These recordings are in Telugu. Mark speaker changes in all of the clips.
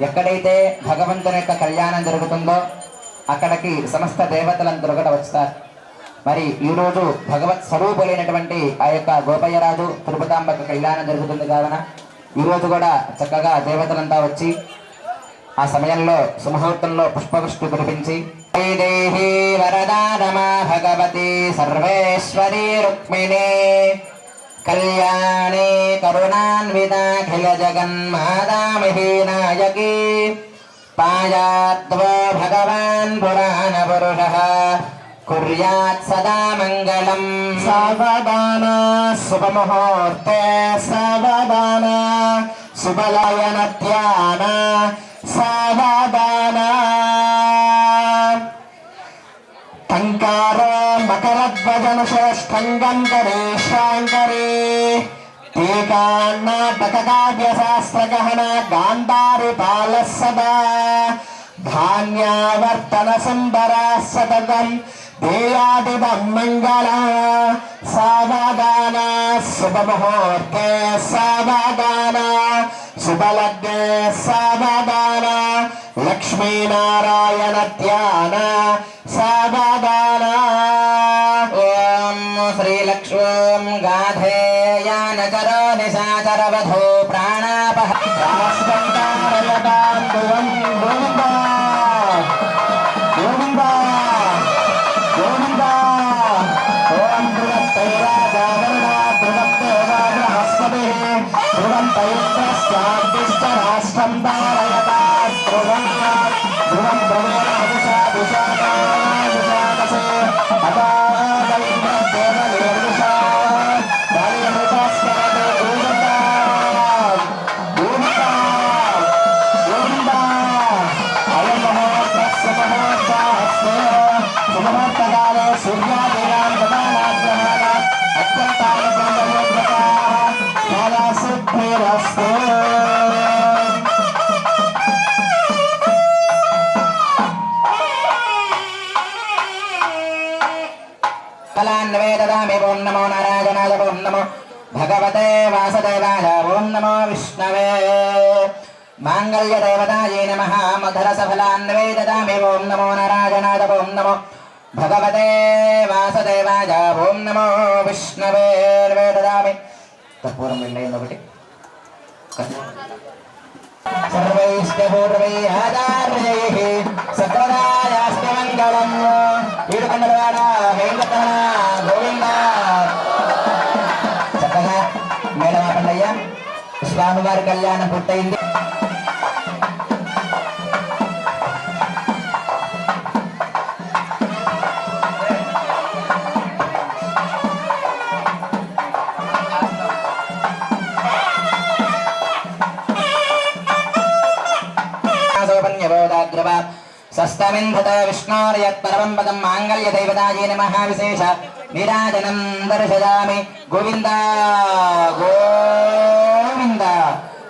Speaker 1: ఎక్కడైతే భగవంతుని యొక్క కళ్యాణం జరుగుతుందో అక్కడికి సమస్త దేవతలందరూ కూడా వస్తారు మరి ఈరోజు భగవత్ స్వరూపులైనటువంటి ఆ యొక్క గోపయ్యరాజు తిరుపతాంబక కళ్యాణం జరుగుతుంది కావున ఈరోజు కూడా చక్కగా దేవతలంతా వచ్చి ఆ సమయంలో సుముహూర్తంలో పుష్పవృష్టి కురిపించి దేహి వరదానమా భగవతి సర్వేశ్వరి రుక్మిణి కళ్యాణి. కరుణాన్వితాఖిల జగన్మాదామహీనాయకి పాయాత్వ భగవాన్ పురాణ పురుష కుర్యాత్ సదా మంగళం. సవదాన శుభముహూర్తే సావధాన శుభలయనత్యాన సావధాన టంకారో మకరధ్వజన శ్రేష్టంగం కరే శ్రాంకరే कान्ना बतकाव्यशास्त्रगहना गान्धारिपालः सदा धान्यावर्तनसम्बराः शुभ देयादिवम् मङ्गला शुभ लग्न सावगाना लक्ष्मी नारायण लक्ष्मीनारायणध्याना। ప్రవధో బృహంతైత్రస్యాదిష్ట రాష్ట్రం ధారయతా ధ్రువం ధ్రువం ఫలాన్వే దదామి ఓం నమో నారాయణాయ ఓం నమో భగవతే వాసుదేవాయ ఓం నమో విష్ణవే మాంగళ్యదేవతాయే నమ మధురసఫలాన్వే దదామి ఓం నమో నారాయణాయ ఓం నమో భగవతే వాసుదేవాయ ఓం నమో విష్ణవే వే దదామి కర్పూరం వెళ్ళేది ఒకటి సర్వైష్టపూర్వైరాదార్యైః సకృదాయాస్తి మంగళం వీడుకొండలవాడ వెంకట గోవింద. చక్కగా స్వామివారి కళ్యాణం పూర్తయింది. సస్తమింధత విష్ణోర్యత్పరమం పదం మాంగళ్యదైవతాయే నమః విశేష. నిరాజనం దర్శయామి. గోవింద గోవింద.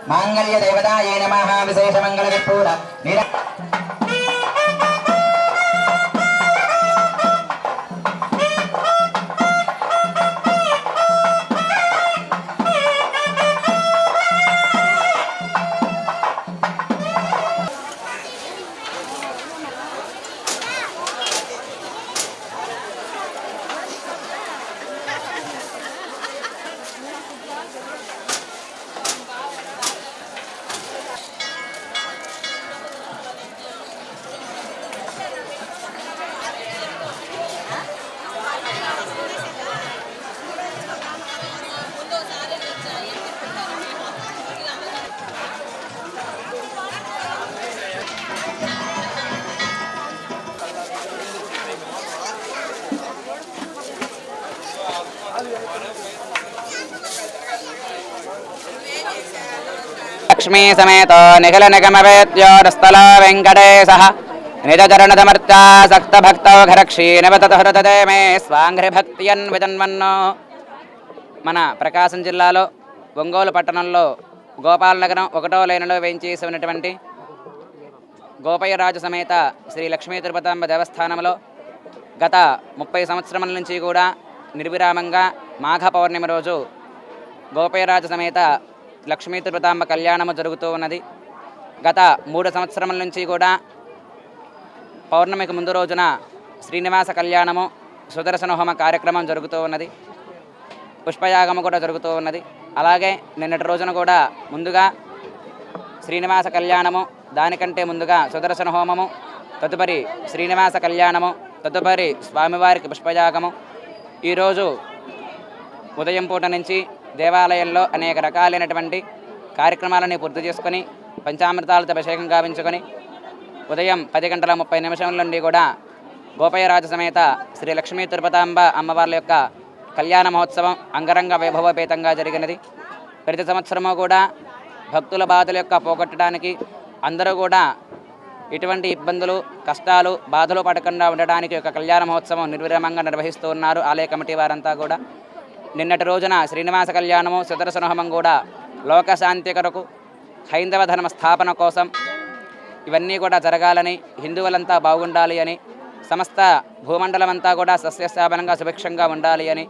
Speaker 1: మాంగళ్యదైవతాయే నమః విశేష మంగళ విపూర నిరా
Speaker 2: లక్ష్మీ సమేతో నిఖిల నిగమవేద్యోరస్థల వెంకటేశ నిజచరణతమర్చా సక్త భక్తౌఘరక్షీణవతహృతదే మే స్వాంఘ్రి భక్తియన్ విజన్మన్నో మన ప్రకాశం జిల్లాలో ఒంగోలు పట్టణంలో గోపాలనగరం ఒకటో లైన్లో వేయించేసి ఉన్నటువంటి గోపయ్యరాజు సమేత శ్రీ లక్ష్మీ తిరుపతాంబ దేవస్థానంలో గత ముప్పై సంవత్సరముల నుంచి కూడా నిర్విరామంగా మాఘ పౌర్ణమి రోజు గోపయ్యరాజు సమేత లక్ష్మీ తిరుపతాంబ కళ్యాణము జరుగుతూ ఉన్నది.
Speaker 1: గత మూడు సంవత్సరముల నుంచి కూడా పౌర్ణమికి ముందు రోజున శ్రీనివాస కళ్యాణము సుదర్శన హోమ కార్యక్రమం జరుగుతూ ఉన్నది. పుష్పయాగము కూడా జరుగుతూ ఉన్నది. అలాగే నిన్నటి రోజున కూడా ముందుగా శ్రీనివాస కళ్యాణము దానికంటే ముందుగా సుదర్శన హోమము తదుపరి శ్రీనివాస కళ్యాణము తదుపరి స్వామివారికి పుష్పయాగము. ఈరోజు ఉదయం పూట నుంచి దేవాలయంలో అనేక రకాలైనటువంటి కార్యక్రమాలని పూర్తి చేసుకొని పంచామృతాలతో అభిషేకం గావించుకొని ఉదయం పది గంటల ముప్పై నిమిషం నుండి కూడా గోపయరాజు సమేత శ్రీ లక్ష్మీ తిరుపతాంబ అమ్మవార్ల యొక్క కళ్యాణ మహోత్సవం అంగరంగ వైభవపేతంగా జరిగినది. ప్రతి సంవత్సరము కూడా భక్తుల బాధల యొక్క పోగొట్టడానికి అందరూ కూడా ఎటువంటి ఇబ్బందులు కష్టాలు బాధలు పడకుండా ఉండడానికి ఒక కళ్యాణ మహోత్సవం నిర్విరామంగా నిర్వహిస్తూ ఉన్నారు. ఆలయ కమిటీ వారంతా కూడా నిన్నటి రోజున శ్రీనివాస కళ్యాణము సుదర్శనహోమం కూడా లోకశాంతి కొరకు హైందవ ధర్మ స్థాపన కోసం ఇవన్నీ కూడా జరగాలని హిందువులంతా బాగుండాలి అని సమస్త భూమండలం అంతా కూడా సస్యశ్యామలంగా సుభిక్షంగా ఉండాలి అని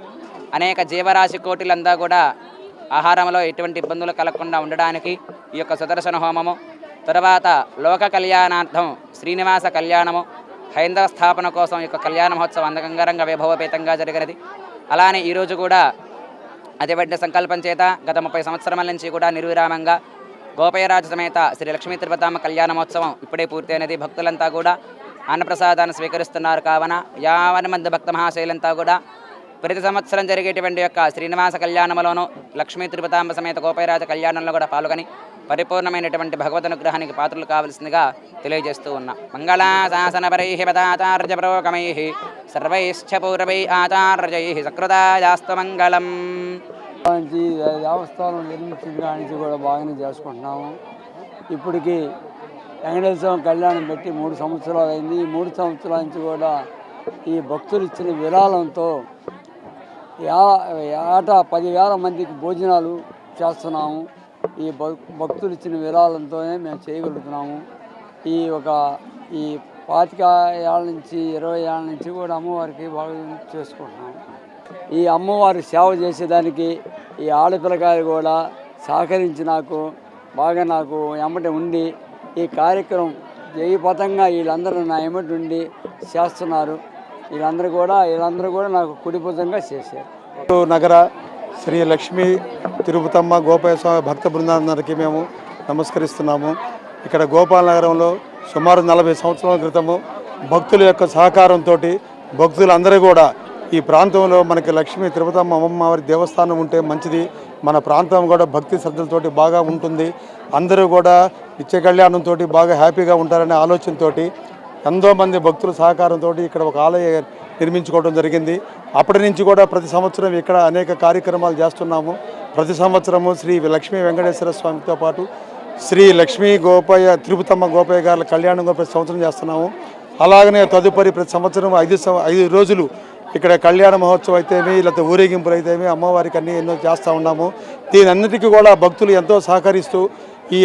Speaker 1: అనేక జీవరాశి కోటిలంతా కూడా ఆహారంలో ఎటువంటి ఇబ్బందులు కలగకుండా ఉండడానికి ఈ యొక్క సుదర్శన హోమము తర్వాత లోక కళ్యాణార్థం శ్రీనివాస కళ్యాణము హైందవ స్థాపన కోసం ఈ యొక్క కళ్యాణ మహోత్సవం అంగరంగ వైభవపేతంగా జరిగినది. అలానే ఈరోజు కూడా అతివడ్డ సంకల్పం చేత గత ముప్పై సంవత్సరాల నుంచి కూడా నిర్విరామంగా గోపయరాజు సమేత శ్రీ లక్ష్మీ తిరుపతమ్మ కళ్యాణమోత్సవం ఇప్పుడే పూర్తయినది భక్తులంతా కూడా అన్నప్రసాదాన్ని స్వీకరిస్తున్నారు. కావున యావన మంది భక్త మహాశైలంతా కూడా ప్రతి సంవత్సరం జరిగేటువంటి యొక్క శ్రీనివాస కళ్యాణంలోనూ లక్ష్మీ తిరుపతాంబ సమేత గోపయరాజ కళ్యాణంలో కూడా పాల్గొని పరిపూర్ణమైనటువంటి భగవద్ అనుగ్రహానికి పాత్రలు కావలసిందిగా తెలియజేస్తూ ఉన్నా. మంగళాశాసనపరై పదాచార్య పురోగమై సర్వైశ్చ పూర్వై ఆచార్యై సకృతాయాస్తు మంగళం
Speaker 3: దేవస్థానం నిర్మించిన నుంచి కూడా బాగానే చేసుకుంటున్నాము. ఇప్పటికి వెంకటేశ్వరం కళ్యాణం పెట్టి మూడు సంవత్సరాలు అయింది. ఈ మూడు సంవత్సరాల నుంచి కూడా ఈ భక్తులు ఇచ్చిన విరాళంతో యా- ఏటా పదివేల మందికి భోజనాలు చేస్తున్నాము. ఈ భక్- భక్తులు ఇచ్చిన విరాళంతోనే మేము చేయగలుగుతున్నాము. ఈ ఒక ఈ పాతిక ఏళ్ళ నుంచి ఇరవై ఏళ్ళ నుంచి కూడా అమ్మవారికి బాగా చేసుకుంటున్నాము. ఈ అమ్మవారి సేవ చేసేదానికి ఈ ఆడపిల్లకాయలు కూడా సహకరించి నాకు బాగా నాకు ఎమ్మటి ఉండి ఈ కార్యక్రమం జయపథంగా వీళ్ళందరూ నా ఎమ్మటి ఉండి చేస్తున్నారు. వీళ్ళందరూ కూడా వీళ్ళందరూ కూడా నాకు కుడిభుజంగా చేశారు.
Speaker 4: నగర శ్రీ లక్ష్మీ తిరుపతమ్మ గోపాల స్వామి భక్త బృందాలందరికీ మేము నమస్కరిస్తున్నాము. ఇక్కడ గోపాల నగరంలో సుమారు నలభై సంవత్సరాల క్రితము భక్తుల యొక్క సహకారంతో భక్తులందరూ కూడా ఈ ప్రాంతంలో మనకి లక్ష్మీ తిరుపతమ్మ అమ్మవారి దేవస్థానం ఉంటే మంచిది. మన ప్రాంతం కూడా భక్తి శ్రద్ధలతోటి బాగా ఉంటుంది. అందరూ కూడా నిత్య కళ్యాణంతో బాగా హ్యాపీగా ఉంటారనే ఆలోచనతోటి ఎంతో మంది భక్తుల సహకారంతో ఇక్కడ ఒక ఆలయ నిర్మించుకోవడం జరిగింది. అప్పటి నుంచి కూడా ప్రతి సంవత్సరం ఇక్కడ అనేక కార్యక్రమాలు చేస్తున్నాము. ప్రతి సంవత్సరము శ్రీ లక్ష్మీ వెంకటేశ్వర స్వామితో పాటు శ్రీ లక్ష్మీ గోపయ్య తిరుపతమ్మ గోపయ్య గారి కళ్యాణం ప్రతి సంవత్సరం చేస్తున్నాము. అలాగనే తదుపరి ప్రతి సంవత్సరం ఐదు ఐదు రోజులు ఇక్కడ కళ్యాణ మహోత్సవం అయితేమి లేకపోతే ఊరేగింపులు అయితేమి అమ్మవారికి అన్ని ఎన్నో చేస్తూ ఉన్నాము. దీనన్నిటికీ కూడా భక్తులు ఎంతో సహకరిస్తూ ఈ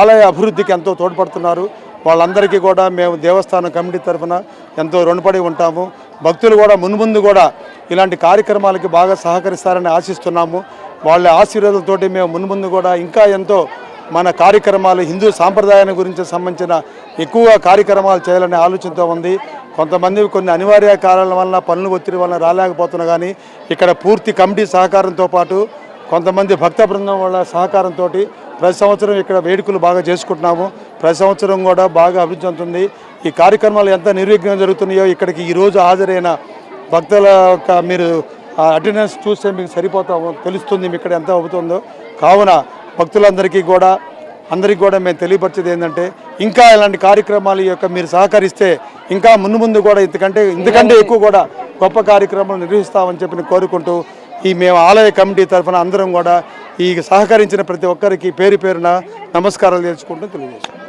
Speaker 4: ఆలయ అభివృద్ధికి ఎంతో తోడ్పడుతున్నారు. వాళ్ళందరికీ కూడా మేము దేవస్థానం కమిటీ తరఫున ఎంతో రుణపడి ఉంటాము. భక్తులు కూడా మున్ముందు కూడా ఇలాంటి కార్యక్రమాలకి బాగా సహకరిస్తారని ఆశిస్తున్నాము. వాళ్ళ ఆశీర్వాదాలతోటి మేము మున్ముందు కూడా ఇంకా ఎంతో మన కార్యక్రమాలు హిందూ సాంప్రదాయాన్ని గురించి సంబంధించిన ఎక్కువ కార్యక్రమాలు చేయాలనే ఆలోచనతో ఉంది. కొంతమంది కొన్ని అనివార్య కారణాల వల్ల పనులు ఒత్తిడి వల్ల రాలేకపోతున్నా కానీ ఇక్కడ పూర్తి కమిటీ సహకారంతో పాటు కొంతమంది భక్త బృందం వాళ్ళ సహకారంతో ప్రతి సంవత్సరం ఇక్కడ వేడుకలు బాగా చేసుకుంటున్నాము. ప్రతి సంవత్సరం కూడా బాగా అభివృద్ధి చెందుతుంది. ఈ కార్యక్రమాలు ఎంత నిర్విఘ్నం జరుగుతున్నాయో ఇక్కడికి ఈరోజు హాజరైన భక్తుల యొక్క మీరు అటెండెన్స్ చూస్తే మీకు సరిపోతా తెలుస్తుంది ఇక్కడ ఎంత అవుతుందో. కావున భక్తులందరికీ కూడా అందరికీ కూడా మేము తెలియపరిచేది ఏంటంటే ఇంకా ఇలాంటి కార్యక్రమాలు ఈ యొక్క మీరు సహకరిస్తే ఇంకా ముందు ముందు కూడా ఇంతకంటే ఇంతకంటే ఎక్కువ కూడా గొప్ప కార్యక్రమాలు నిర్వహిస్తామని చెప్పి కోరుకుంటూ ఈ మేము ఆలయ కమిటీ తరఫున అందరం కూడా ఈ సహకరించిన ప్రతి ఒక్కరికి పేరు పేరున నమస్కారాలు తెలుసుకుంటూ తెలియజేస్తాం